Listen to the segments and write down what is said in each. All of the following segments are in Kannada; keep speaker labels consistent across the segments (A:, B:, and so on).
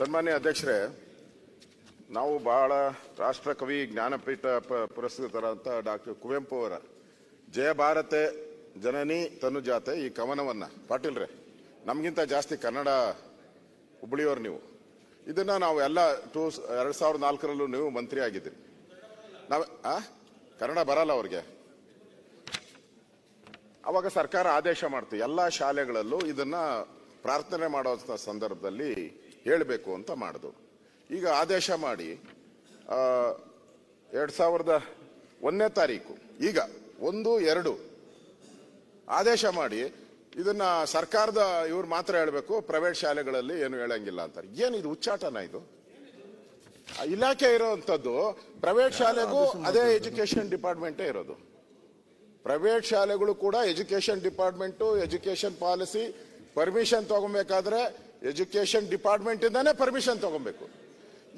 A: ಸನ್ಮಾನ್ಯ ಅಧ್ಯಕ್ಷರೇ, ನಾವು ಬಹಳ ರಾಷ್ಟ್ರಕವಿ, ಜ್ಞಾನಪೀಠ ಪುರಸ್ಕೃತರಾದಂಥ ಡಾಕ್ಟರ್ ಕುವೆಂಪು ಅವರ ಜಯ ಭಾರತೆ ಜನನಿ ತನುಜಾತೆ ಈ ಕವನವನ್ನು. ಪಾಟೀಲ್ರೆ ನಮಗಿಂತ ಜಾಸ್ತಿ ಕನ್ನಡ ಹುಬ್ಬಳ್ಳಿಯವರು ನೀವು. ಇದನ್ನು ನಾವು ಎಲ್ಲ ಟೂ ಎರಡು ಸಾವಿರದ ನಾಲ್ಕರಲ್ಲೂ ನೀವು ಮಂತ್ರಿ ಆಗಿದ್ದೀರಿ. ನಾವು ಕನ್ನಡ ಬರಲ್ಲ ಅವ್ರಿಗೆ. ಅವಾಗ ಸರ್ಕಾರ ಆದೇಶ ಮಾಡ್ತು. ಎಲ್ಲ ಶಾಲೆಗಳಲ್ಲೂ ಇದನ್ನು ಪ್ರಾರ್ಥನೆ ಮಾಡುವಂಥ ಸಂದರ್ಭದಲ್ಲಿ ಹೇಳಬೇಕು ಅಂತ ಮಾಡಿದ್ರು ಈಗ ಆದೇಶ ಮಾಡಿ ಎರಡು ಸಾವಿರದ ಒಂದನೇ ತಾರೀಕು ಈಗ ಒಂದು ಎರಡು ಆದೇಶ ಮಾಡಿ ಇದನ್ನ ಸರ್ಕಾರದ ಇವ್ರು ಮಾತ್ರ ಹೇಳಬೇಕು ಪ್ರೈವೇಟ್ ಶಾಲೆಗಳಲ್ಲಿ ಏನು ಹೇಳಂಗಿಲ್ಲ ಅಂತಾರೆ. ಇದು ಉಚ್ಚಾಟನ ಇದು? ಆ ಇಲಾಖೆ ಇರೋವಂಥದ್ದು ಪ್ರೈವೇಟ್ ಶಾಲೆಗೂ ಅದೇ ಎಜುಕೇಶನ್ ಡಿಪಾರ್ಟ್ಮೆಂಟೇ ಇರೋದು. ಪ್ರೈವೇಟ್ ಶಾಲೆಗಳು ಕೂಡ education department education policy permission ತಗೊಬೇಕಾದ್ರೆ ಎಜುಕೇಶನ್ ಡಿಪಾರ್ಟ್ಮೆಂಟ್ ಇಂದಾನೆ ಪರ್ಮಿಷನ್ ತಗೋಬೇಕು.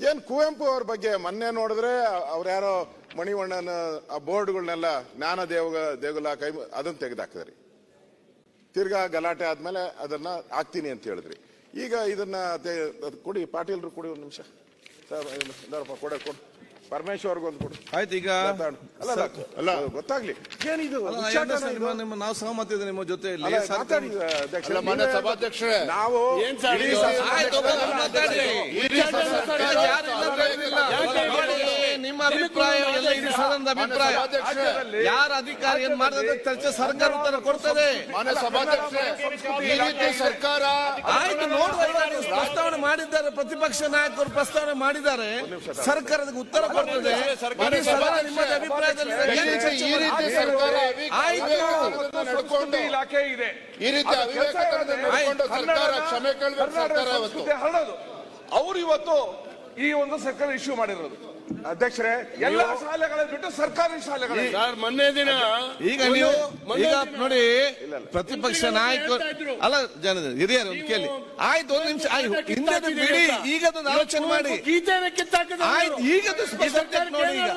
A: ಏನು ಕುವೆಂಪು ಅವ್ರ ಬಗ್ಗೆ ಮೊನ್ನೆ ನೋಡಿದ್ರೆ ಅವ್ರ ಯಾರೋ ಮಣಿವಣ್ಣನ, ಆ ಬೋರ್ಡ್ಗಳನ್ನೆಲ್ಲ ಜ್ಞಾನ ದೇವ ದೇಗುಲ ಕೈ ಅದನ್ನ ತೆಗೆದಾಕಿದ್ರಿ ತಿರ್ಗಾ ಗಲಾಟೆ ಆದ್ಮೇಲೆ ಅದನ್ನ ಹಾಕ್ತೀನಿ ಅಂತ ಹೇಳಿದ್ರಿ. ಈಗ ಇದನ್ನ ಕೊಡಿ, ಪಾಟೀಲ್ರು ಕೊಡಿ ಒಂದು ನಿಮಿಷ. ಕೊಡು, ಕೊಡ. ಕೊಡು.
B: ಆಯ್ತು ಈಗ
A: ಅಲ್ಲ ಅಲ್ಲ, ಅಲ್ಲ ಗೊತ್ತಾಗ್ಲಿ. ಏನಿದು?
B: ಅಲ್ಲ, ನಾ ಎಲ್ಲ
A: ಇದು?
B: ನಿಮ್ಮ- ನಿಮ್ಮ ನಾವು ಸಹಮತ ಇದೆ ನಿಮ್ಮ
A: ಅಲ್ಲ, ಮಾತಾಡಿ.
C: ಅಲ್ಲ, ಮಾನ್ಯ
A: ನೀವೇ-
C: ಸಭಾಧ್ಯಕ್ಷರೇ.
A: ನಾವು
C: ಏನ್ ಸರ್
A: ಇಡೀ
C: ಇದು?
B: ಆಯ್ತು, ಒಬ್ಬೊಬ್ರು ಯಾರು ಇಲ್ಲ. ನಿಮ್ಮ ಅಭಿಪ್ರಾಯ ಎಲ್ಲ ಇಡೀ ಸದನದ ಅಭಿಪ್ರಾಯ. ಯಾರ ಅಧಿಕಾರಿ ಏನ್ ಮಾಡಿದ್ರೆ ಚರ್ಚೆ ಸರ್ಕಾರ ಉತ್ತರ ಕೊಡ್ತದೆ.
C: ಮಾನ್ಯ ಈ ರೀತಿ ಸರ್ಕಾರ
B: ಆಯ್ತು ನೋಡುವ ಪ್ರಸ್ತಾವನೆ ಮಾಡಿದ್ದಾರೆ ಪ್ರತಿಪಕ್ಷ ನಾಯಕರು ಪ್ರಸ್ತಾವನೆ ಮಾಡಿದ್ದಾರೆ. ಸರ್ಕಾರದ ಉತ್ತರ ಕೊಡ್ತದೆ. ಇಡೀ ಸದನ ನಿಮ್ಮದೇ ಅಭಿಪ್ರಾಯದಲ್ಲಿ
C: ಈ ರೀತಿ? ಸರ್ಕಾರ
B: ಆಯ್ತು.
D: ಇಲಾಖೆ ಇದೆ.
C: ಈ ರೀತಿ ಅವಿವೇಕದಿಂದ ನಡ್ಕೊಂಡು ಸರ್ಕಾರ ಕ್ಷಮೆ ಕೇಳಬೇಕು ಸರ್ಕಾರ ಇವತ್ತು
D: ಅವ್ರು ಇವತ್ತು ಈ ಒಂದು ಸರ್ಕಾರ ಇಶ್ಯೂ ಮಾಡಿರೋದು.
A: ಅಧ್ಯಕ್ಷರೇ
D: ಎಲ್ಲ ಶಾಲೆಗಳಲ್ಲಿ ಬಿಟ್ಟು ಸರ್ಕಾರಿ ಶಾಲೆಗಳು
E: ಸರ್ ಮೊನ್ನೆ ದಿನ
B: ಈಗ ನೀವು ಈಗ ನೋಡಿ ಪ್ರತಿಪಕ್ಷ ನಾಯಕ ಅಲ್ಲ ಜನ ಹಿರಿಯರು ಒಂದು ಕೇಳಿ. ಆಯ್ತು ಒಂದು ನಿಮಿಷ ಆಯ್ತು. ಹಿಂದೆ ಬಿಡಿ. ಈಗ ಅದನ್ನ ಆಲೋಚನೆ ಮಾಡಿ.
E: ಗೀತೆನ ಕಿತ್ತಾಕಿದ್ರೆ
B: ಆಯ್ತು ಈಗ ಅದು ಸ್ಪಷ್ಟತೆ ನೋಡಿ ಈಗ.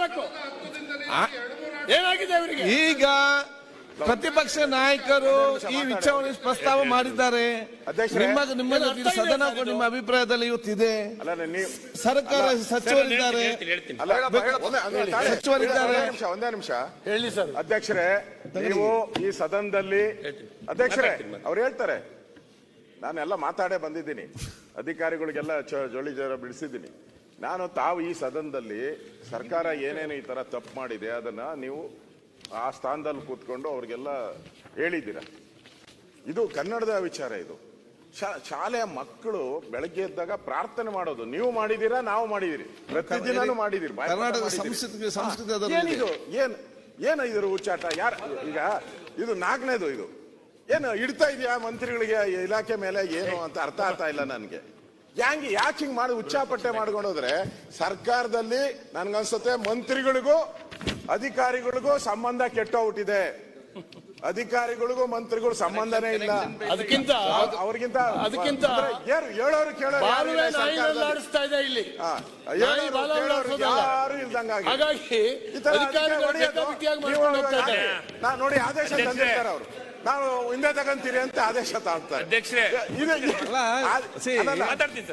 E: ಏನಾಗಿದೆ ಅವರಿಗೆ?
B: ಈಗ ಪ್ರತಿಪಕ್ಷ ನಾಯಕರು ಈ ವಿಚಾರವನ್ನು ಪ್ರಸ್ತಾವ ಮಾಡಿದ್ದಾರೆ.
A: ಅಧ್ಯಕ್ಷರೇ,
B: ನಿಮ್ಮ ನಿಮ್ಮ ಸದನ ನಿಮ್ಮ ಅಭಿಪ್ರಾಯದಲ್ಲಿ ಇವತ್ತಿದೆ
A: ಅಲ್ಲ ನೀವು
B: ಸರ್ಕಾರ ಸಚಿವರಿದ್ದಾರೆ. ಸಚಿವರಿದ್ದಾರೆ.
A: ಒಂದೇ ನಿಮಿಷ ಒಂದೇ ನಿಮಿಷ
E: ಹೇಳಿ ಸರ್.
A: ಅಧ್ಯಕ್ಷರೇ ನೀವು ಈ ಸದನದಲ್ಲಿ ಅಧ್ಯಕ್ಷರೇ ಅವ್ರು ಹೇಳ್ತಾರೆ. ನಾನೆಲ್ಲ ಮಾತಾಡೇ ಬಂದಿದ್ದೀನಿ. ಅಧಿಕಾರಿಗಳಿಗೆಲ್ಲ ಜೋಳಿ ಜರ ಬಿಡಿಸಿದ್ದೀನಿ. ನಾನು ತಾವು ಈ ಸದನದಲ್ಲಿ ಸರ್ಕಾರ ಏನೇನು ಈ ತರ ತಪ್ಪು ಮಾಡಿದೆ ಅದನ್ನ ನೀವು ಆ ಸ್ಥಾನದಲ್ಲಿ ಕೂತ್ಕೊಂಡು ಅವ್ರಿಗೆಲ್ಲ ಹೇಳಿದ್ದೀರ. ಇದು ಕನ್ನಡದ ವಿಚಾರ ಇದು. ಶಾಲೆಯ ಮಕ್ಕಳು ಬೆಳಗ್ಗೆ ಎದ್ದಾಗ ಪ್ರಾರ್ಥನೆ ಮಾಡೋದು. ನೀವು ಮಾಡಿದೀರಾ ನಾವು ಮಾಡಿದಿರಿ ಪ್ರತಿದಿನನೂ ಮಾಡಿದಿರಿ ಏನಿದು? ಏನ್ ಏನ ಇದ್ರ ಹುಚ್ಚಾಟ? ಯಾರ ಈಗ ಇದು ನಾಲ್ಕನೇದು ಇದು. ಏನು ಇಡ್ತಾ ಇದೆಯಾ ಮಂತ್ರಿಗಳಿಗೆ ಇಲಾಖೆ ಮೇಲೆ ಏನು ಅಂತ ಅರ್ಥ ಆಗ್ತಾ ಇಲ್ಲ ನನಗೆ. ಯಾಂಗಿ ಯಾಕೆ ಹಿಂಗ್ ಮಾಡಿ ಉಚ್ಚಾಪಟ್ಟೆ ಮಾಡ್ಕೊಂಡೋದ್ರೆ ಸರ್ಕಾರದಲ್ಲಿ ನನ್ಗನ್ಸುತ್ತೆ ಮಂತ್ರಿಗಳಿಗೂ ಅಧಿಕಾರಿಗಳಿಗೂ ಸಂಬಂಧ ಕೆಟ್ಟೋಗ್ಬಿಟ್ಟಿದೆ. ಅಧಿಕಾರಿಗಳಿಗೂ ಮಂತ್ರಿಗಳು ಸಂಬಂಧನೇ ಇಲ್ಲ.
E: ಅದಕ್ಕಿಂತ
A: ಅವ್- ಅವ್ರಿಗಿಂತ
E: ಅದಕ್ಕಿಂತ
A: ಯಾರು ಹೇಳೋರು ಕೇಳೋರು.
E: ಆಡಿಸ್ತಾ ಇದೆ ಇಲ್ಲಿ.
A: ಯಾರು ಇಲ್ದಂಗಾಗಿ
E: ಹಾಗಾಗಿ ಅಧಿಕಾರಿಗಳು
A: ನೋಡಿ ಆದೇಶ ತಂದಿರ್ತಾರೆ ಅವರು. ನಾವು ಹಿಂದೆ ತಗಂತೀರಿ ಅಂತ ಆದೇಶ ತಾಳ್ತಾರೆ.
F: ಅಧ್ಯಕ್ಷರೇ.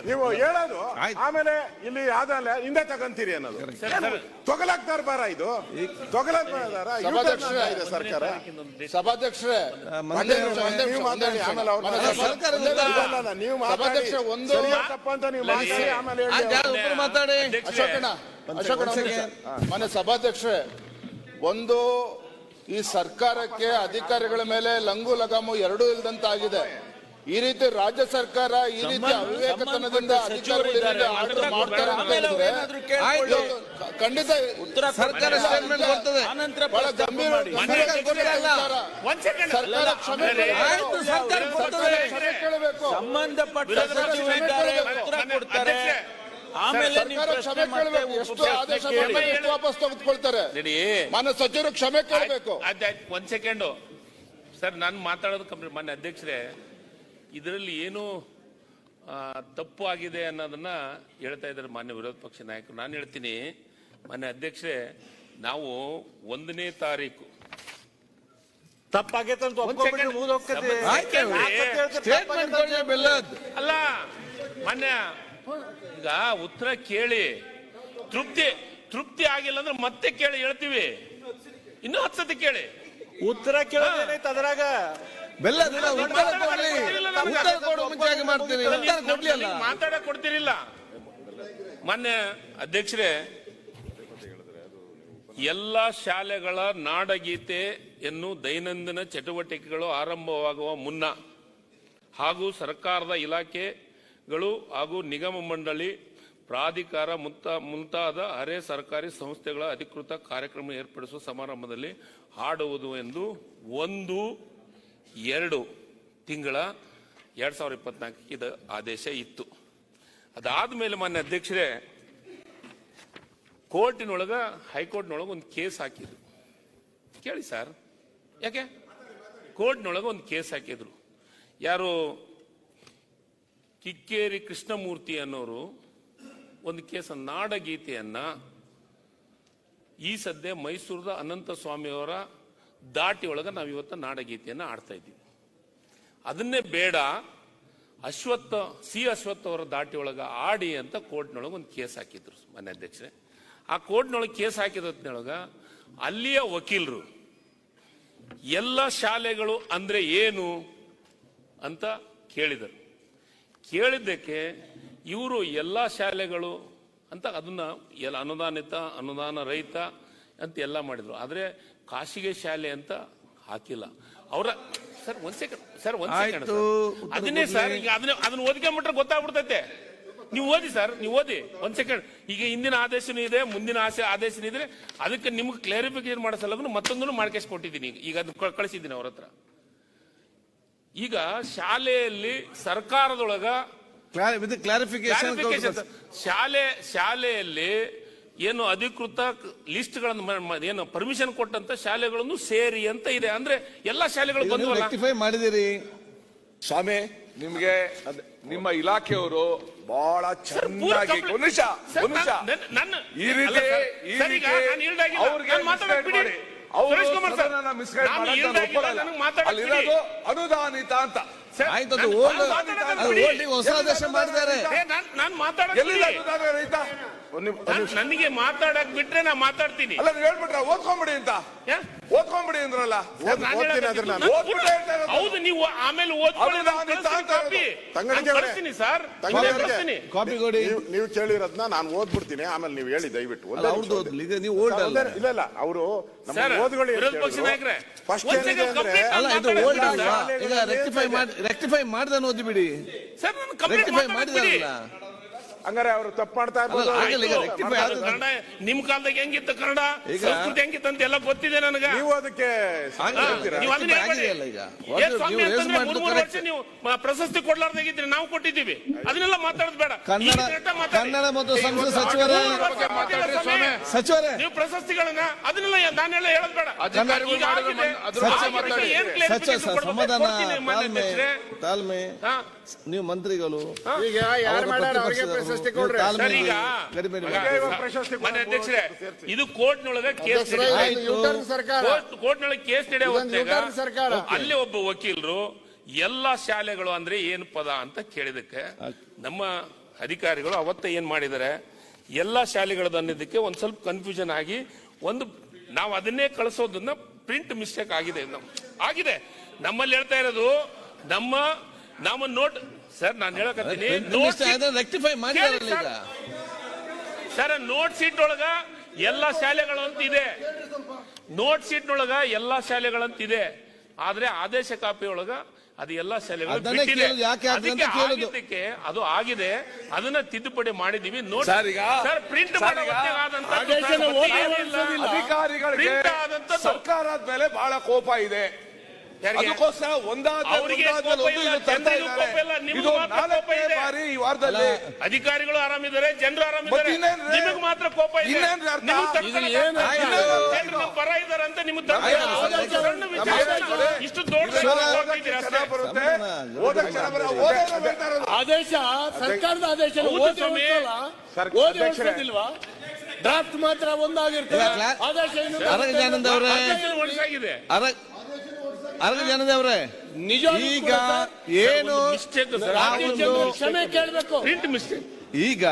A: ನೀವು ಹೇಳೋದು ಆಮೇಲೆ ಇಲ್ಲಿ ಆದಮೇಲೆ ಹಿಂದೆ ತಗಂತೀರಿ ಅನ್ನೋದು. ತೊಗಲಾಕ್ತಾರ ಬಾರ ಇದು? ತೊಗಲಾಕ್ ಬಾರ
C: ಸಭಾಧ್ಯಕ್ಷರೇ.
A: ಇದೆ ಸರ್ಕಾರ.
C: ಸಭಾಧ್ಯಕ್ಷರೇ
A: ನೀವು ಮಾತಾಡಿ ಆಮೇಲೆ ಅವ್ರು ನೀವು ಮಾತಾಡಿ.
C: ಸಭಾಧ್ಯಕ್ಷ ಒಂದು
A: ಸರಿಯಾ ಅಂತ ನೀವು ಮಾತಾಡಿ ಆಮೇಲೆ
B: ಮಾತಾಡಿ?
C: ಅಶೋಕಣ್ಣ ಅಶೋಕಣ್ಣ ಒಂದು ಸಭಾಧ್ಯಕ್ಷರೇ ಒಂದು ಈ ಸರ್ಕಾರಕ್ಕೆ ಅಧಿಕಾರಿಗಳ ಮೇಲೆ ಲಂಗು ಲಗಾಮು ಎರಡೂ ಇಲ್ದಂತಾಗಿದೆ. ಈ ರೀತಿ ರಾಜ್ಯ ಸರ್ಕಾರ ಈ ರೀತಿ ಅವಿವೇಕತನದಿಂದ ಖಂಡಿತ ಉತ್ತರ ರೀತಿ ಮಾಡ್ತಾರೆ ಅಂತ ಹೇಳಿದ್ರೆ
B: ಆಯ್ತು
C: ಖಂಡಿತ
B: ಸರ್ಕಾರ
C: ಬಹಳ ಗಂಭೀರ
B: ಸರ್ಕಾರ
F: ಒಂದ್ ಸೆಕೆಂಡ್
C: ಸರ್ಕಾರ ಕ್ಷಮೆ.
B: ಸರ್ಕಾರ
C: ಕೇಳಬೇಕು.
E: ಸಂಬಂಧಪಟ್ಟ
C: ಸಚಿವರು ಇದ್ದಾರೆ,
E: ಉತ್ತರ ಕೊಡ್ತಾರೆ ಆಮೇಲೆ ನೀವು
C: ಸರ್ಕಾರ
E: ಪ್ರಶ್ನೆ
C: ಕ್ಷಮೆ
E: ಮತ್ತೆ
C: ಕೇಳಬೇಕು ಎಷ್ಟು ಆದೇಶ ಮಾಡಿ ಎಷ್ಟು ವಾಪಸ್ ತೆಗೆದುಕೊಳ್ತಾರೆ.
F: ನಡಿ.
C: ಮಾನ್ಯ ಸಚಿವರು ಕ್ಷಮೆ ಕೇಳಬೇಕು.
F: ಆಯ್ತು ಒಂದ್ ಸೆಕೆಂಡು. ಸರ್ ನಾನು ಮಾತಾಡೋದು ಕಂಪ್ಲೀಟ್ ಮಾನ್ಯ ಅಧ್ಯಕ್ಷರೇ ಇದರಲ್ಲಿ ಏನು ಆ, ತಪ್ಪು ಆಗಿದೆ ಅನ್ನೋದನ್ನ ಹೇಳ್ತಾ ಇದ್ದಾರೆ ಮಾನ್ಯ ವಿರೋಧ ಪಕ್ಷ ನಾಯಕರು. ನಾನು ಹೇಳ್ತೀನಿ ಮಾನ್ಯ ಅಧ್ಯಕ್ಷರೇ ನಾವು ಒಂದನೇ ತಾರೀಕು.
E: ತಪ್ಪಾಗೈತೆ ಅಂತ
F: ಒಂದ್ second.
B: ಆಯ್ತು ಸ್ಟೇಟ್ಮೆಂಟ್ ಕೊಡಿ ಬೆಲ್ಲದ್
F: ಅಲ್ಲ ಮಾನ್ಯ ಈಗ ಉತ್ತರ ಕೇಳಿ. ತೃಪ್ತಿ ತೃಪ್ತಿ ಆಗಿಲ್ಲ ಅಂದ್ರೆ ಮತ್ತೆ ಕೇಳಿ ಹೇಳ್ತೀವಿ. ಇನ್ನೂ ಹತ್ತು ಸತಿ ಕೇಳಿ.
E: ಉತ್ತರ ಕೇಳೋದೇನೈತೆ ಅದ್ರಾಗ?
B: ಬೆಲ್ಲ ದಿನ ಉತ್ತರ ಕೊಡ್ಲಿ. ಉತ್ತರ ಕೊಡುವ ಮುಂಚೆಯಾಗಿ ಮಾಡ್ತೀನಿ. ಉತ್ತರ ಕೊಡ್ಲಿ
F: ಮಾತಾಡಕ್ ಕೊಡ್ತಿರಿಲ್ಲ ಮೊನ್ನೆ ಅಧ್ಯಕ್ಷರೇ ಎಲ್ಲ ಶಾಲೆಗಳ ನಾಡಗೀತೆ ಎನ್ನು ದೈನಂದಿನ ಚಟುವಟಿಕೆಗಳು ಆರಂಭವಾಗುವ ಮುನ್ನ ಹಾಗೂ ಸರ್ಕಾರದ ಇಲಾಖೆಗಳು ಹಾಗೂ ನಿಗಮ ಮಂಡಳಿ ಪ್ರಾಧಿಕಾರ ಮುಂತ, ಮುಂತಾದ ಅರೆ ಸರ್ಕಾರಿ ಸಂಸ್ಥೆಗಳ ಅಧಿಕೃತ ಕಾರ್ಯಕ್ರಮ ಏರ್ಪಡಿಸುವ ಸಮಾರಂಭದಲ್ಲಿ ಹಾಡುವುದು ಎಂದು ಒಂದು, ಎರಡು ತಿಂಗಳ ಎರಡ್ ಸಾವಿರದ ಇಪ್ಪತ್ನಾಲ್ಕಕ್ಕೆ ಇದು ಆದೇಶ ಇತ್ತು. ಅದಾದ ಮೇಲೆ ಮಾನ್ಯ ಅಧ್ಯಕ್ಷರೇ, ಕೋರ್ಟಿನೊಳಗ, ಹೈಕೋರ್ಟ್ನೊಳಗೆ ಒಂದು ಕೇಸ್ ಹಾಕಿದ್ರು. ಕೇಳಿ ಸರ್. ಯಾಕೆ? ಕೋರ್ಟ್ನೊಳಗೆ ಒಂದು ಕೇಸ್ ಹಾಕಿದ್ರು. ಯಾರು? ಕಿಕ್ಕೇರಿ ಕೃಷ್ಣಮೂರ್ತಿ ಅನ್ನೋರು ಒಂದು ಕೇಸ ನಾಡಗೀತೆಯನ್ನ ಈ ಸದ್ಯ ಮೈಸೂರದ ಅನಂತ ಸ್ವಾಮಿಯವರ ದಾಟಿ ಒಳಗೆ ನಾವು ಇವತ್ತು ನಾಡಗೀತೆಯನ್ನ ಆಡ್ತಾ ಇದ್ದೀವಿ. ಅದನ್ನೇ ಬೇಡ, ಅಶ್ವತ್ಥ, ಸಿ ಅಶ್ವತ್ಥ ಅವರ ದಾಟಿ ಒಳಗೆ ಆಡಿ ಅಂತ ಕೋರ್ಟ್ನೊಳಗೆ ಒಂದು ಕೇಸ್ ಹಾಕಿದ್ರು ಮನೆ ಅಧ್ಯಕ್ಷರೇ. ಆ ಕೋರ್ಟ್ನೊಳಗೆ ಕೇಸ್ ಹಾಕಿದೊತ್ನೊಳಗ ಅಲ್ಲಿಯ ವಕೀಲರು, ಎಲ್ಲ ಶಾಲೆಗಳು ಅಂದ್ರೆ ಏನು ಅಂತ ಕೇಳಿದರು. ಕೇಳಿದ್ದಕ್ಕೆ ಇವರು ಎಲ್ಲ ಶಾಲೆಗಳು ಅಂತ ಅದನ್ನ ಎಲ್ಲ ಅನುದಾನಿತ ಅನುದಾನ ರಹಿತ ಅಂತ ಎಲ್ಲ ಮಾಡಿದ್ರು. ಆದ್ರೆ ಖಾಸಗಿ ಶಾಲೆ ಅಂತ ಹಾಕಿಲ್ಲ. ಅವರ ಸರ್ ಒಂದ್ ಸೆಕೆಂಡ್ ಸರ್ ಒಂದ್ ಸೆಕೆಂಡ್ ಅದನ್ನೇ ಸರ್ ಈಗ ಅದನ್ನ ಅದನ್ನ ಓದ್ಕೊಂಡ್ಬಿಟ್ರೆ ಗೊತ್ತಾಗ್ಬಿಡ್ತೈತೆ. ನೀವು ಓದಿ ಸರ್ ನೀವು ಓದಿ. ಒಂದ್ ಸೆಕೆಂಡ್ ಈಗ ಹಿಂದಿನ ಆದೇಶನೂ ಇದೆ ಮುಂದಿನ ಆಸೆ ಆದೇಶನೂ ಇದ್ರೆ ಅದಕ್ಕೆ ನಿಮ್ಗೆ ಕ್ಲಾರಿಫಿಕೇಶನ್ ಮಾಡಿಸಲ್ಲ ಮತ್ತೊಂದನ್ನು ಮಾಡ್ಕೇಶ್ ಕೊಟ್ಟಿದ್ದೀನಿ ಈಗ. ಅದು ಕಳಿಸಿದ್ದೀನಿ ಅವ್ರ ಹತ್ರ. ಈಗ ಶಾಲೆಯಲ್ಲಿ ಸರ್ಕಾರದೊಳಗ
B: ವಿತ್ ಕ್ಲಾರಿಫಿಕೇಶನ್
F: ಶಾಲೆ ಶಾಲೆಯಲ್ಲಿ ಏನು ಅಧಿಕೃತ ಲಿಸ್ಟ್ಗಳನ್ನು ಮ- ಮ- ಏನು ಪರ್ಮಿಷನ್ ಕೊಟ್ಟಂತ ಶಾಲೆಗಳನ್ನು ಸೇರಿ ಅಂತ ಇದೆ. ಅಂದ್ರೆ ಎಲ್ಲಾ ಶಾಲೆಗಳು
B: ಬಂದು ಮಾಡಿದಿರಿ
D: ಸ್ವಾಮಿ ನಿಮ್ಗೆ ಅದ್- ನಿಮ್ಮ ಇಲಾಖೆಯವರು ಬಹಳ ಚೆನ್ನಾಗಿ ಈ ರೀತಿ. ಅವ್ರಿಗೆ
F: ಸುರೇಶ್ ಕುಮಾರ್ ಸರ್,
D: ಅಲ್ಲಿರೋದು ಅನುದಾನಿತ ಅಂತ.
F: ಸರ್,
B: ಆಯ್ತು ಅದು ಓಲ್ಡ್. ಹೊಸ ಮಾಡಿದ್ದಾರೆ.
F: ನಾನ್ ಮಾತಾಡೋದು ನನಗೆ ಮಾತಾಡಕ್ ಬಿಟ್ರೆ ನಾ ಮಾತಾಡ್ತೀನಿ.
D: ಅಲ್ಲ ನೀವು ಹೇಳ್ಬಿಟ್ರ ಓದ್ಕೊಂಬಿಡಿ ಅಂತ? ಓದ್ಕೊಂಬಿಡಿ ಅಂದ್ರಲ್ಲ.
F: ಹೌದು ನೀವು ಆಮೇಲೆ ಓದ್ಕೊಳ್ಳಿ ಸರ್.
B: ಕಾಪಿ ಕೊಡಿ.
A: ನೀವು ಕೇಳಿರೋದ್ನ ನಾನು ಓದ್ಬಿಡ್ತೀನಿ. ಆಮೇಲೆ ನೀವು ಹೇಳಿ ದಯವಿಟ್ಟು.
B: ನೀವು ಓಲ್ಡ್ ಅಲ್ಲ.
A: ಇಲ್ಲ ಇಲ್ಲ ಅವರು
F: ಸರ್,
A: ಓದ್ಕೊಳ್ಳಿ
F: ವಿರೋಧ ಪಕ್ಷ ನಾಯಕರೇ,
A: ಫಸ್ಟ್
B: ಅಲ್ಲ ಇದು ಓಲ್ಡ್
F: ಅಲ್ಲ.
B: ಈಗ ರೆಕ್ಟಿಫೈ ಮಾಡಿ ರೆಕ್ಟಿಫೈ ಮಾಡ್ದನ್ನು ಓದಿ ಬಿಡಿ
F: ಸರ್ ನಾನು ಕಂಪ್ಲೀಟ್
B: ಮಾಡಿದಾರಲ್ಲ
A: ಹಂಗಾರೆ ಅವರು ತಪ್ಪು ಮಾಡ್ತಾ
F: ಕನ್ನಡ ನಿಮ್ ಕಾಲದಾಗ ಹೆಂಗಿತ್ತು ಕನ್ನಡ?
B: ಈಗ-
F: ಸಂಸ್ಕೃತಿ ಹೆಂಗಿತ್ತು ಅಂತ ಎಲ್ಲ ಗೊತ್ತಿದೆ ನನಗೆ.
A: ನೀವು ಅದಕ್ಕೆ
F: ನೀವು ಪ್ರಶಸ್ತಿ ಕೊಡ್ಲಾರ್ದಾಗಿದ್ರೆ ನಾವು ಕೊಟ್ಟಿದ್ದೀವಿ. ಅದನ್ನೆಲ್ಲ ಮಾತಾಡೋದು ಬೇಡ.
B: ಕನ್ನಡ ಮತ್ತು ಸಂಸ್ಕೃತಿ ಸಚಿವರೇ. ಸಚಿವರೇ.
F: ನೀವು ಪ್ರಶಸ್ತಿಗಳನ್ನ ಅದನ್ನೆಲ್ಲ ನಾನೆಲ್ಲ ಹೇಳೋದು ಬೇಡ.
B: ಸಮಾಧಾನ ತಾಳ್ಮೆ ತಾಳ್ಮೆ.
F: ಹಾ.
B: ನೀವು ಮಂತ್ರಿಗಳು.
C: ಈಗ ಯಾರು ಪ್ರಶಸ್ತಿ ಕೊಡ್ರಿ.
F: ಸರ್, ಈಗ
A: ಪ್ರಶಸ್ತಿ
F: ಅಧ್ಯಕ್ಷರೇ ಇದು ಕೋರ್ಟ್ನೊಳಗ ಕೇಸ್
C: ಸರ್ಕಾರ.
F: ಕೋರ್ಟ್ನೊಳಗೆ ಕೇಸ್
C: ಸರ್ಕಾರ.
F: ಅಲ್ಲಿ ಒಬ್ಬ ವಕೀಲರು ಎಲ್ಲಾ ಶಾಲೆಗಳು ಅಂದ್ರೆ ಏನು ಪದ ಅಂತ ಕೇಳಿದಕ್ಕೆ ನಮ್ಮ ಅಧಿಕಾರಿಗಳು ಅವತ್ತ ಏನ್ ಮಾಡಿದರೆ ಎಲ್ಲಾ ಶಾಲೆಗಳದ್ದು ಅನ್ನೋದಕ್ಕೆ ಒಂದ್ ಸ್ವಲ್ಪ ಕನ್ಫ್ಯೂಷನ್ ಆಗಿ ಒಂದು ನಾವು ಅದನ್ನೇ ಕಳಿಸೋದನ್ನ ಪ್ರಿಂಟ್ ಮಿಸ್ಟೇಕ್ ಆಗಿದೆ. ಆಗಿದೆ. ನಮ್ಮಲ್ಲಿ ಹೇಳ್ತಾ ಇರೋದು ನಮ್ಮ ನಮ್ಮ ನೋಟ್ ಸರ್ ನಾನು ಹೇಳಕತ್ತೀನಿ.
B: ರೆಕ್ಟಿಫೈ ಮಾಡಿದಾರಲ್ಲ ಈಗ.
F: ಸರ್ ನೋಟ್ ಸೀಟ್ ಒಳಗ ಎಲ್ಲಾ ಶಾಲೆಗಳು ಅಂತ ಇದೆ. ನೋಟ್ ಸೀಟ್ ಒಳಗ ಎಲ್ಲಾ ಶಾಲೆಗಳಂತ ಇದೆ. ಆದ್ರೆ ಆದೇಶ ಕಾಪಿ ಒಳಗ ಅದು ಎಲ್ಲಾ ಶಾಲೆಗಳು ಅದಕ್ಕೆ ಅದು ಆಗಿದೆ. ಅದನ್ನ ತಿದ್ದುಪಡಿ ಮಾಡಿದೀವಿ. ನೋಟ್
D: ಸರ್, ಈಗ-
F: ಸರ್ ಪ್ರಿಂಟ್.
D: ಅಧಿಕಾರಿಗಳಿಗೆ. ಸರ್ಕಾರದ ಮೇಲೆ ಬಹಳ ಕೋಪ ಇದೆ? ಅದಕ್ಕೋಸ್ಕರ. ಬಾರಿ ಈ ವಾರದಲ್ಲಿ
F: ಅಧಿಕಾರಿಗಳು ಆರಾಮಿದ್ದಾರೆ ಜನರು ಆರಾಮಿದ್ದಾರೆ? ನಿಮಗೆ ಮಾತ್ರ ಕೋಪ ಇದೆ. ನಮ್ಮ ಪರ ಇದ್ದಾರೆ ಅಂತ ಸಣ್ಣ ಇಷ್ಟು ದೊಡ್ಡ
E: ಆದೇಶ ಸರ್ಕಾರದ ಆದೇಶ ಡ್ರಾಫ್ಟ್ ಮಾತ್ರ ಒಂದಾಗಿರ್ತದೆ. ಆದೇಶ ಇನ್ನೊಂದು
B: ಜನದೇವ್ರೆ
E: ನಿಜ
B: ಈಗ ಏನು
E: ಕ್ಷಮೆ ಕೇಳಬೇಕು.
F: ಪ್ರಿಂಟ್ ಮಿಸ್ಟೇಕ್
B: ಈಗ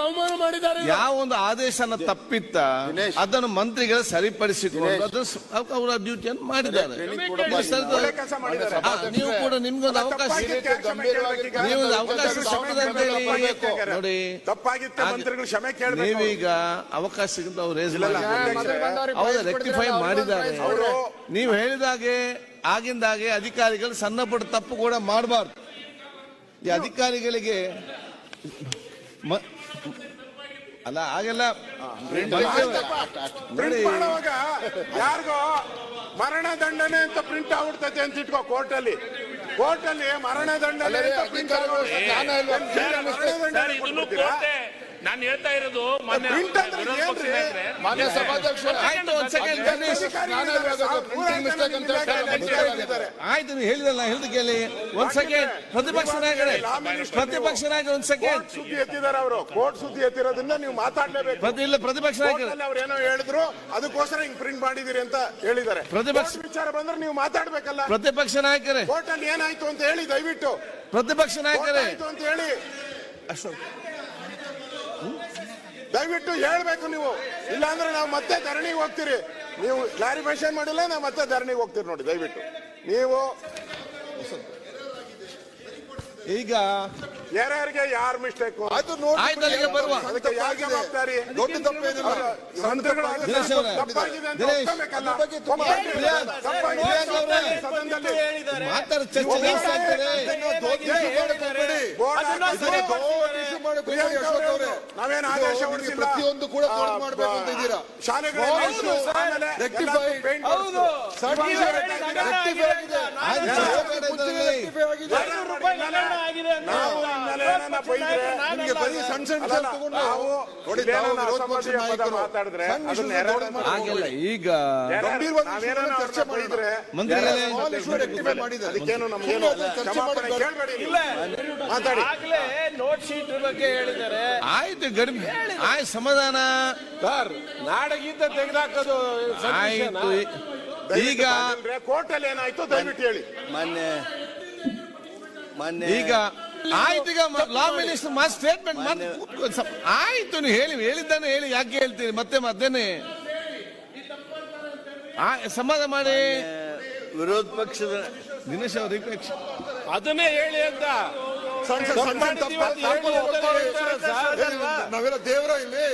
E: ಅವಮಾನ ಮಾಡಿದ್ದಾರೆ
B: ಯಾವ ಒಂದು ಆದೇಶನ ತಪ್ಪಿತ್ತ ಅದನ್ನು ಮಂತ್ರಿಗಳು ಸರಿಪಡಿಸಿಕೊಂಡು ಅದು ಅವರ ಡ್ಯೂಟಿಯನ್ನು ಮಾಡಿದ್ದಾರೆ. ನೀವು ಕೂಡ ನಿಮ್ಗೊಂದು ಅವಕಾಶ? ನೀವು ಅವಕಾಶ ಸಿಗ್ತದೆ ನೋಡಿ
A: ತಪ್ಪಾಗಿತ್ತೆ
B: ಹಾಗೆ-
A: ಕ್ಷಮೆ ಕೇಳಬೇಕು?
B: ನೀವೀಗ ಅವಕಾಶ ಸಿಗುತ್ತೆ ಅವ್ರು ರೆಕ್ಟಿಫೈ ಮಾಡಿದ್ದಾರೆ. ನೀವು ಹೇಳಿದಾಗೆ ಆಗಿಂದಾಗೆ ಅಧಿಕಾರಿಗಳು ಸಣ್ಣ ಪುಟ್ಟ ತಪ್ಪು ಕೂಡ ಮಾಡಬಾರ್ದು. ಈ ಅಧಿಕಾರಿಗಳಿಗೆ ಮ- ಅಲ್ಲ
A: ಮಾಡುವಾಗ ಯಾರಿಗೋ ಮರಣ ದಂಡನೆ ಅಂತ ಪ್ರಿಂಟ್ ಆಗ್ಬಿಡ್ತೈತೆ ಅಂತ ಇಟ್ಕೋ ಕೋರ್ಟ್ ಅಲ್ಲಿ ಕೋರ್ಟ್ ಅಲ್ಲಿ ಮರಣ ದಂಡನೆ ಅಂತ ಪ್ರಿಂಟ್
F: ಸರ್ ಇದನ್ನು ಕೋರ್ಟೆ ನಾನು ಹೇಳ್ತಾ ಇರೋದು ಮಾನ್ಯ
A: ಪ್ರಿಂಟ್ ಅಂದ್ರೆ
F: ವಿರೋಧ? ನಾಯಕರೇ,
C: ಮಾನ್ಯ ಸಭಾಧ್ಯಕ್ಷ
B: ಆಯ್ತು ಒಂದ್ ಸೆಕೆಂಡ್ ಆಯ್ತು ನೀವು ಹೇಳಿದಲ್ಲ ಹೇಳಿದ ಕೇಳಿ. ಒಂದ್ ಸೆಕೆಂಡ್ ಪ್ರತಿಪಕ್ಷ ನಾಯಕರೇ ಪ್ರತಿಪಕ್ಷ ನಾಯಕರು ಒಂದ್ ಸೆಕೆಂಡ್
A: ಸುದ್ದಿ ಎತ್ತಿದ್ದಾರೆ ಅವರು. ಕೋರ್ಟ್ ಸುದ್ದಿ ಎತ್ತಿರೋದ್ರಿಂದ ನೀವು ಮಾತಾಡ್ಲೇಬೇಕು.
B: ಪ್ರತಿ ಇಲ್ಲ ಪ್ರತಿಪಕ್ಷ ನಾಯಕರು.
A: ಅವ್ರು ಏನೋ ಹೇಳಿದ್ರು ಅದಕ್ಕೋಸ್ಕರ ಹಿಂಗ್ ಪ್ರಿಂಟ್ ಮಾಡಿದಿರಿ ಅಂತ ಹೇಳಿದ್ದಾರೆ.
B: ಪ್ರತಿಪಕ್ಷ-
A: ವಿಚಾರ ಬಂದ್ರೆ ನೀವು ಮಾತಾಡ್ಬೇಕಲ್ಲ.
B: ಪ್ರತಿಪಕ್ಷ ನಾಯಕರೇ.
A: ಕೋರ್ಟ್ ಅಲ್ಲಿ ಏನಾಯ್ತು ಅಂತ ಹೇಳಿ ದಯವಿಟ್ಟು.
B: ಪ್ರತಿಪಕ್ಷ ನಾಯಕರೇ.
A: ಆಯ್ತು ಅಂತ ಹೇಳಿ. ದಯವಿಟ್ಟು ಹೇಳ್ಬೇಕು ನೀವು. ಇಲ್ಲಾಂದ್ರೆ ನಾವು ಮತ್ತೆ ಧರಣಿಗೆ ಹೋಗ್ತೀರಿ. ನೀವು ಕ್ಲಾರಿಫಿಕೇಶನ್ ಮಾಡಿಲ್ಲ, ನಾವು ಮತ್ತೆ ಧರಣಿಗೆ ಹೋಗ್ತೀರಿ ನೋಡಿ, ದಯವಿಟ್ಟು. ನೀವು
B: ಈಗ
A: ಯಾರ್ಯಾರಿಗೆ ಯಾರು ಮಿಸ್ಟೇಕ್
B: ಅದು ಅಲ್ಲಿಗೆ ಬರುವ.
A: ಜವಾಬ್ದಾರಿ?
C: ದೊಡ್ಡ ತಪ್ಪೇನಿಲ್ಲ.
A: ತಪ್ಪಾಗಿದೆ. ಅಂತ. ಒಪ್ಕೊಬೇಕಲ್ಲ. ತಪ್ಪಾಗಿದೆ. ಸದನದಲ್ಲಿ
B: ಮಾತಾಡ. ಚರ್ಚೆ ಜಾಸ್ತಿ ಆಗ್ತದೆ.
A: ಬೋರ್ಡ್ ಹಾಕಿದ್ರು. ಪ್ರಿಯಾಂಕ್ ಅವರೇ, ನಾವೇನು ಆದೇಶ ಹೊರಡಿಸಿಲ್ಲ.
C: ಪ್ರತಿಯೊಂದು ಕೂಡ ದೊಡ್ಡದು ಮಾಡ್ಬೇಕು ಅಂತ ಇದ್ದೀರಾ?
A: ಶಾಲೆಗಳ
C: ಹೌದು, ಸರ್.
A: ಆಮೇಲೆ paint
C: ಆಗಿದೆ. ಆಗಿದೆ.
A: ಅಲ್ಲಲ್ಲ,
C: ವಿಷಯ ತಗೊಂಡು
A: ನಾವು
B: ಹಾಗೆಲ್ಲ ಈಗ
E: ಆಗ್ಲೇ ನೋಟ್ ಶೀಟ್ ಬಗ್ಗೆ ಹೇಳಿದ್ದಾರೆ.
B: ಆಯ್ತು ಗಡಿಮೆ ಆಯ್ತು ಸಮಾಧಾನ.
E: ಸರ್ ನಾಡಗೀತ ತೆಗೆದಾಕೋದು
B: ಆಯ್ತು. ಈಗ
A: ಕೋರ್ಟ್ ಅಲ್ಲಿ ಏನಾಯ್ತು ದಯವಿಟ್ಟು ಹೇಳಿ.
G: ಮೊನ್ನೆ ಮೊನ್ನೆ
B: ಈಗ ಆಯ್ತು ಈಗ ಲಾ ಮಿನಿಸ್ಟರ್ ಮಾ ಸ್ಟೇಟ್ಮೆಂಟ್ ಕೂತ್ಕೊಳ್ಳಿ ಆಯ್ತು ನೀವು ಹೇಳಿ ಹೇಳಿದ್ದಾನೆ ಹೇಳಿ ಯಾಕೆ ಹೇಳ್ತೀರಿ ಮತ್ತೆ ಮತ್ತೇನೆ ಆ, ಸಮಾಧಾನ ಮಾಡಿ.
G: ವಿರೋಧ ಪಕ್ಷದ
B: ದಿನೇಶ್ ಅವ್ರ ವಿಪಕ್ಷ
E: ಅದನ್ನೇ ಹೇಳಿ ಅಂತ.
C: ನಾವೆಲ್ಲ ದೇವರ ಇಲ್ಲಿ?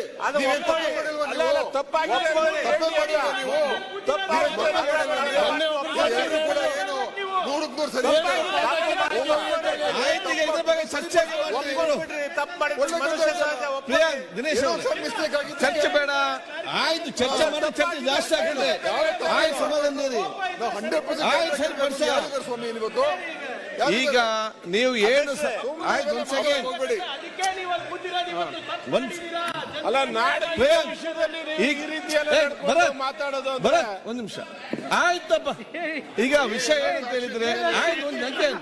C: ತಪ್ಪಾಗಿ ನೂರಕ್ಕೆ ನೂರು ಸರಿ
B: ಇದ್ರ ಬಗ್ಗೆ ಚರ್ಚೆ ದಿನೇಶ್ ಬೇಡ. ಆಯ್ತು ಚರ್ಚೆ ಮಾಡೋ ಚರ್ಚೆ ಜಾಸ್ತಿ ಆಗಿದೆ. ಆಯ್ತು ಸರಿ,
C: ಸ್ವಾಮಿ ಇವತ್ತು.
B: ಈಗ ನೀವು ಏನು ಆಯ್ತು ಒಂದ್ ಸೆಕೆಂಡ್ ಒಂದ್
E: ಅಲ್ಲ ನಾಡ
B: ಪ್ರಿಯಾಂಕ್,
E: ವಿಷಯದಲ್ಲಿ
B: ಈಗ
E: ಈ ರೀತಿಯಲ್ಲಿ ನಡ್ಕೊಂಡು ಮಾತಾಡೋದು ಅಂದ್ರೆ
B: ಭರತ್ ಒಂದ್ ನಿಮಿಷ. ಆಯ್ತಪ್ಪ. ಈಗ ವಿಷಯ ಏನಂತ ಹೇಳಿದ್ರೆ ಆಯ್ತು ಒಂದ್ ಸೆಕೆಂಡ್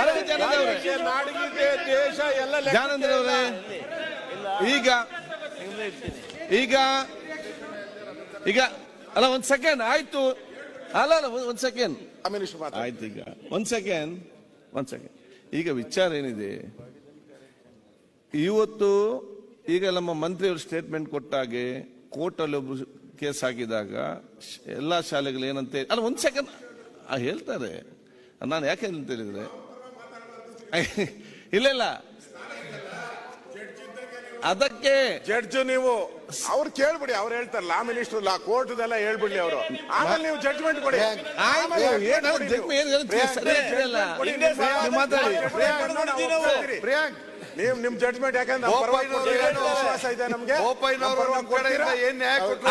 B: ಅರವಿಂದ್ ಜಾನಂದ್ ಅವರೇ
E: ನಾಡಿಗೆ, ನಾಡಿಗೆ ದೇಶ ಎಲ್ಲ ಲೆಕ್ಕ
B: ಜಾನಂದ್ರ ಅವರೇ ಈಗ ಈಗ ಈಗ ಅಲ್ಲ ಒಂದ್ ಸೆಕೆಂಡ್ ಆಯ್ತು. ಅಲ್ಲ ಅಲ್ಲ ಒಂದ್- ಒಂದ್ ಸೆಕೆಂಡ್
A: ಮಿನಿಸ್ಟರ್ ಮಾತಾಡಿ
B: ಆಯ್ತು ಈಗ. ಒಂದ್ ಸೆಕೆಂಡ್ ಒಂದ್ ಸೆಕೆಂಡ್ ಈಗ ವಿಚಾರ ಏನಿದೆ? ಇವತ್ತು ಈಗ ನಮ್ಮ ಮಂತ್ರಿಯವರು ಸ್ಟೇಟ್ಮೆಂಟ್ ಕೊಟ್ಟಾಗೆ ಕೋರ್ಟ್ ಅಲ್ಲಿ ಒಬ್ರು ಕೇಸ್ ಹಾಕಿದಾಗ ಎಲ್ಲ ಎಲ್ಲಾ ಶಾಲೆಗಳು ಏನಂತ, ಅಲ್ಲ ಒಂದು ಸೆಕೆಂಡ್ ಹೇಳ್ತಾರೆ. ನಾನು ಯಾಕೆ ಅಂತ ಹೇಳಿದ್ರೆ ಇಲ್ಲ ಇಲ್ಲ. ಅದಕ್ಕೆ
A: ಜಡ್ಜ್ ನೀವು ಅವ್ರು ಕೇಳ್ಬಿಡಿ ಅವ್ರು ಹೇಳ್ತಾರೆ ಲಾ ಮಿನಿಸ್ಟರ್ ಲಾ ಕೋರ್ಟ್ ಎಲ್ಲ ಹೇಳ್ಬಿಡಿ ಅವರು. ಆಮೇಲೆ ನೀವು ಜಡ್ಜ್ಮೆಂಟ್ ಕೊಡಿ. ಪ್ರಿಯಾಂಕ್ ನೀವು. ನಿಮ್ ಜಡ್ಜ್ಮೆಂಟ್ ಯಾಕಂದ್ರೆ ವಿಶ್ವಾಸ ಇದೆ ನಮ್ಗೆ.
C: ಏನ್ ನ್ಯಾಯ
B: ಕೊಟ್ಟರು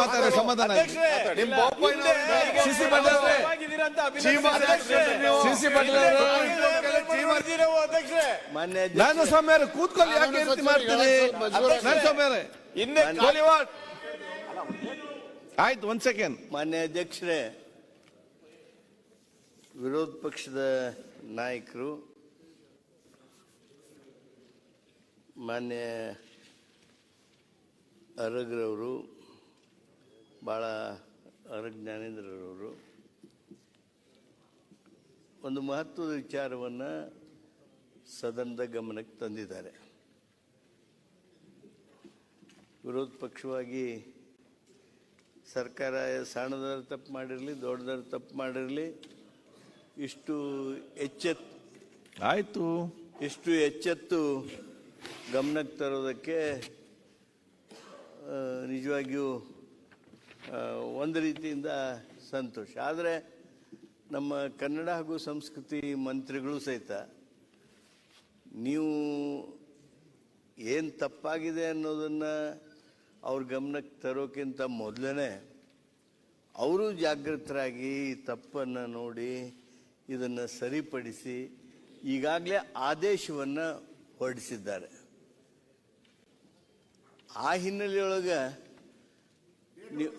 B: ಮಾತಾಡೋ ಸಮಾಧಾನ.
C: ನಿಮ್ ಬೋಪಯ್ಯನವ್ರು
B: ಸಿಸಿ ಪಟೇಲ್ ಅವರೇ. ಸಿಸಿ ಪಾಟೀಲ್
G: ಮಾನ್ಯ
B: ನಾನು ಸ್ವಾಮಿ ಅವರೇ ಕೂತ್ಕೊಳ್ಳಿ ಯಾಕೆ ರೀತಿ ಮಾಡ್ತೀರಿ ನಾನು
E: ಕೋಲಿವಾಡ್
B: ಆಯ್ತು ಒಂದ್ ಸೆಕೆಂಡ್
G: ಮಾನ್ಯ ಅಧ್ಯಕ್ಷರೇ ವಿರೋಧ ಪಕ್ಷದ ನಾಯಕರು ಮಾನ್ಯ ಅರಗ್ರವರು ಭಾಳ ಅರಗ್ ಜ್ಞಾನೇಂದ್ರರವರು ಒಂದು ಮಹತ್ವದ ವಿಚಾರವನ್ನು ಸದನದ ಗಮನಕ್ಕೆ ತಂದಿದ್ದಾರೆ. ವಿರೋಧ ಪಕ್ಷವಾಗಿ ಸರ್ಕಾರ ಸಣ್ಣದಾರ ತಪ್ಪು ಮಾಡಿರಲಿ ದೊಡ್ಡದಾರ ತಪ್ಪು ಮಾಡಿರಲಿ ಇಷ್ಟು ಎಚ್ಚೆತ್
B: ಆಯಿತು.
G: ಇಷ್ಟು ಎಚ್ಚೆತ್ತು ಗಮನಕ್ಕೆ ತರೋದಕ್ಕೆ ನಿಜವಾಗಿಯೂ ಒಂದು ರೀತಿಯಿಂದ ಸಂತೋಷ. ಆದರೆ ನಮ್ಮ ಕನ್ನಡ ಹಾಗೂ ಸಂಸ್ಕೃತಿ ಮಂತ್ರಿಗಳು ಸಹಿತ ನೀವು ಏನು ತಪ್ಪಾಗಿದೆ ಅನ್ನೋದನ್ನು ಅವ್ರ ಗಮನಕ್ಕೆ ತರೋಕ್ಕಿಂತ ಮೊದಲೇ ಅವರು ಜಾಗೃತರಾಗಿ ತಪ್ಪನ್ನು ನೋಡಿ ಇದನ್ನು ಸರಿಪಡಿಸಿ ಈಗಾಗಲೇ ಆದೇಶವನ್ನು ಹೊರಡಿಸಿದ್ದಾರೆ. ಆ ಹಿನ್ನೆಲೆಯೊಳಗೆ ನೀವು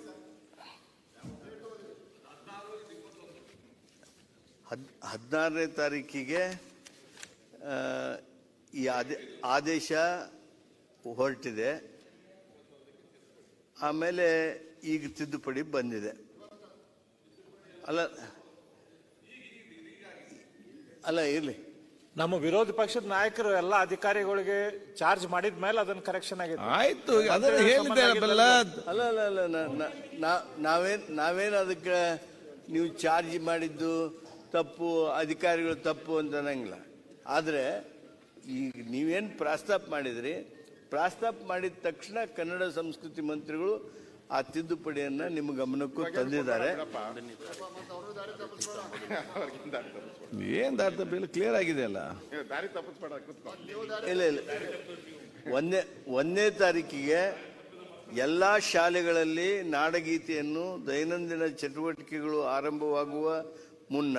G: ಹದ್ ಹದಿನಾರನೇ ತಾರೀಕಿಗೆ ಆ, ಈ ಆದೇ ಆದೇಶ ಹೊರಟಿದೆ. ಆಮೇಲೆ ಈಗ ತಿದ್ದುಪಡಿ ಬಂದಿದೆ. ಅಲ್ಲ ಅಲ್ಲ ಇರಲಿ.
H: ನಮ್ಮ ವಿರೋಧ ಪಕ್ಷದ ನಾಯಕರು ಎಲ್ಲ ಅಧಿಕಾರಿಗಳಿಗೆ ಚಾರ್ಜ್ ಮಾಡಿದ ಮೇಲೆ ಅದನ್ನ ಕರೆಕ್ಷನ್ ಆಗಿದೆ
B: ಆಯ್ತು ಅದನ್ನ
G: ಅಲ್ಲ ಅಲ್ಲ ಅಲ್ಲ ನಾವೇನ್ ನಾವೇನು ಅದಕ್ಕೆ ನೀವು ಚಾರ್ಜ್ ಮಾಡಿದ್ದು ತಪ್ಪು ಅಧಿಕಾರಿಗಳು ತಪ್ಪು ಅಂತ ಅನ್ನಂಗಿಲ್ಲ. ಆದರೆ ಈಗ ನೀವೇನು ಪ್ರಾಸ್ತಾಪ ಮಾಡಿದ್ರಿ? ಪ್ರಾಸ್ತಾಪ ಮಾಡಿದ ತಕ್ಷಣ ಕನ್ನಡ ಸಂಸ್ಕೃತಿ ಮಂತ್ರಿಗಳು ಆ ತಿದ್ದುಪಡಿಯನ್ನು ನಿಮ್ಮ ಗಮನಕ್ಕೂ ತಂದಿದ್ದಾರೆ.
B: ಏನ್ ದಾರಿ ತಪ್ಪಿಲ್ಲ ಕ್ಲಿಯರ್ ಆಗಿದೆ ಅಲ್ಲ.
G: ಇಲ್ಲ ಇಲ್ಲ. ಒಂದೇ ಒಂದನೇ ತಾರೀಕಿಗೆ ಎಲ್ಲ ಶಾಲೆಗಳಲ್ಲಿ ನಾಡಗೀತೆಯನ್ನು ದೈನಂದಿನ ಚಟುವಟಿಕೆಗಳು ಆರಂಭವಾಗುವ ಮುನ್ನ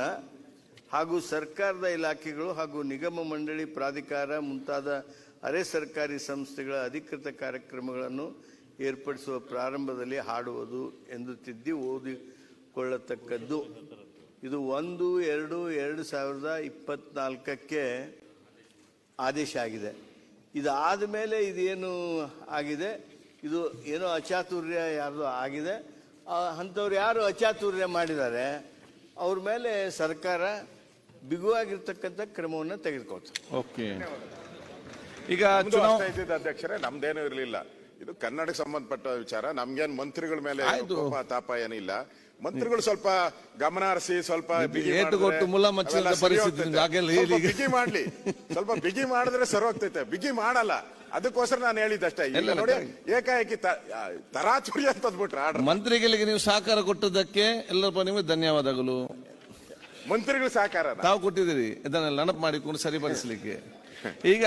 G: ಹಾಗೂ ಸರ್ಕಾರದ ಇಲಾಖೆಗಳು ಹಾಗೂ ನಿಗಮ ಮಂಡಳಿ ಪ್ರಾಧಿಕಾರ ಮುಂತಾದ ಅರೆ ಸರ್ಕಾರಿ ಸಂಸ್ಥೆಗಳ ಅಧಿಕೃತ ಕಾರ್ಯಕ್ರಮಗಳನ್ನು ಏರ್ಪಡಿಸುವ ಪ್ರಾರಂಭದಲ್ಲಿ ಹಾಡುವುದು ಎಂದು ತಿದ್ದಿ ಓದಿಕೊಳ್ಳತಕ್ಕದ್ದು. ಇದು ಒಂದು, ಎರಡು ಎರಡು ಸಾವಿರದ ಇಪ್ಪತ್ನಾಲ್ಕಕ್ಕೆ ಆದೇಶ ಆಗಿದೆ. ಇದಾದ ಮೇಲೆ ಇದೇನು ಆಗಿದೆ? ಇದು ಏನೋ ಅಚಾತುರ್ಯ ಯಾರ್ದು ಆಗಿದೆ. ಅಂಥವ್ರು ಯಾರು ಅಚಾತುರ್ಯ ಮಾಡಿದ್ದಾರೆ? ಅವ್ರ ಮೇಲೆ ಸರ್ಕಾರ ಬಿಗುವಾಗಿರ್ತಕ್ಕಂಥ ಕ್ರಮವನ್ನು ತೆಗೆದುಕೊಳ್ತಾರೆ
B: ಓಕೆ. ಈಗ
A: ಚುನಾವಣೆ ಅಧ್ಯಕ್ಷರೇ ನಮ್ದೇನು ಇರಲಿಲ್ಲ. ಇದು ಕನ್ನಡಕ್ಕೆ ಸಂಬಂಧಪಟ್ಟ ವಿಚಾರ ನಮ್ಗೇನ್ ಮಂತ್ರಿಗಳ ಮೇಲೆ. ಕೋಪ ತಾಪ ಏನಿಲ್ಲ. ಮಂತ್ರಿಗಳು ಸ್ವಲ್ಪ ಗಮನ ಹರಿಸಿ ಸ್ವಲ್ಪ. ಬಿಗಿ ಮಾಡ್ಲಿ. ಸ್ವಲ್ಪ ಬಿಗಿ ಮಾಡಿದ್ರೆ ಸರಿ ಹೋಗ್ತೈತೆ. ಬಿಗಿ ಮಾಡಲ್ಲ. ಅದಕ್ಕೋಸ್ಕರ ನಾನು ಹೇಳಿದ್ದಷ್ಟೇ.
B: ಇಲ್ಲ,
A: ನೋಡಿ. ಏಕಾಏಕಿ ತರಾಚುರಿ ಅಂತ ಅಂದ್ಬಿಟ್ರೆ ಆರ್ಡರ್.
B: ಮಂತ್ರಿಗಳಿಗೆ ನೀವು ಸಹಕಾರ ಕೊಟ್ಟದಕ್ಕೆ ಎಲ್ಲರೂ ನಿಮಗೆ ಧನ್ಯವಾದಗಳು.
A: ಮಂತ್ರಿಗಳು ಸಹಕಾರ
B: ತಾವು ಕೊಟ್ಟಿದ್ದೀರಿ. ಇದನ್ನೆಲ್ಲ ನೆನಪು ಮಾಡಿಕೊಂಡು ಸರಿಪಡಿಸಲಿಕ್ಕೆ. ಈಗ